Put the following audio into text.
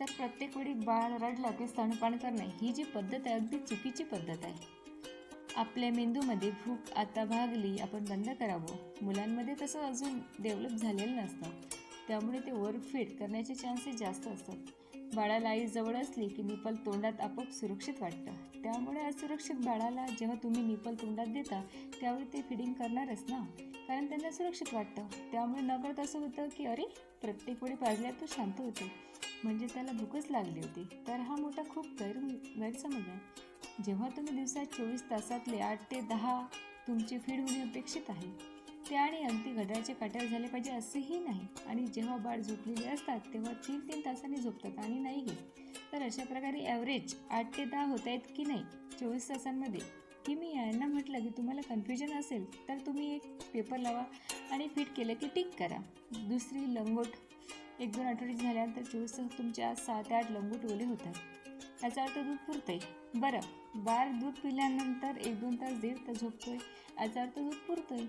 तर प्रत्येक वेळी बाळ रडलं की स्तनपान करणे ही जी पद्धत आहे अगदी चुकीची पद्धत आहे. आपल्या मेंदूमध्ये भूक आता भागली आपण बंद करावं. मुलांमध्ये तसं अजून डेव्हलप झालेलं नसतं. त्यामुळे ते ओव्हरफीड करण्याचे चान्सेस जास्त असतात. बाळाला आई जवळ असली की निपल तोंडात आपोआप सुरक्षित वाटतं. त्यामुळे असुरक्षित बाळाला जेव्हा तुम्ही निपल तोंडात देता त्यावेळी ते फिडिंग करणारच ना. कारण त्यांना सुरक्षित वाटतं. त्यामुळे नकळत असं होतं की अरे प्रत्येक वेळी पाजल्यावर तो शांत होतो. म्हणजे त्याला भूकच लागली होती. तर हा मोठा खूप गैर गैरसमज आहे. जेव्हा तुम्ही दिवसात चोवीस तासातले आठ ते दहा तुमची फीड होणे अपेक्षित आहे ते आणि अगदी घड्याळचे काट्यावर झाले पाहिजे असेही नाही. आणि जेव्हा बाळ झोपलेले असतात तेव्हा तीन तीन तासांनी झोपतात आणि नाही घेत. तर अशा प्रकारे ॲव्हरेज आठ ते दहा होत आहेत की नाही चोवीस तासांमध्ये? की मी यांना म्हटलं की तुम्हाला कन्फ्युजन असेल तर तुम्ही एक पेपर लावा आणि फिट केलं की टिक करा. दुसरी लंगोट एक दोन आठवडी झाल्यानंतर चोवीस तास तुमच्या सहा ते आठ लंगूट ओले होतात. याचा अर्थ दूध पुरते बरं बार दूध पिल्यानंतर एक दोन तास दीड तास झोपतोय. याचा अर्थ दूध पुरतोय.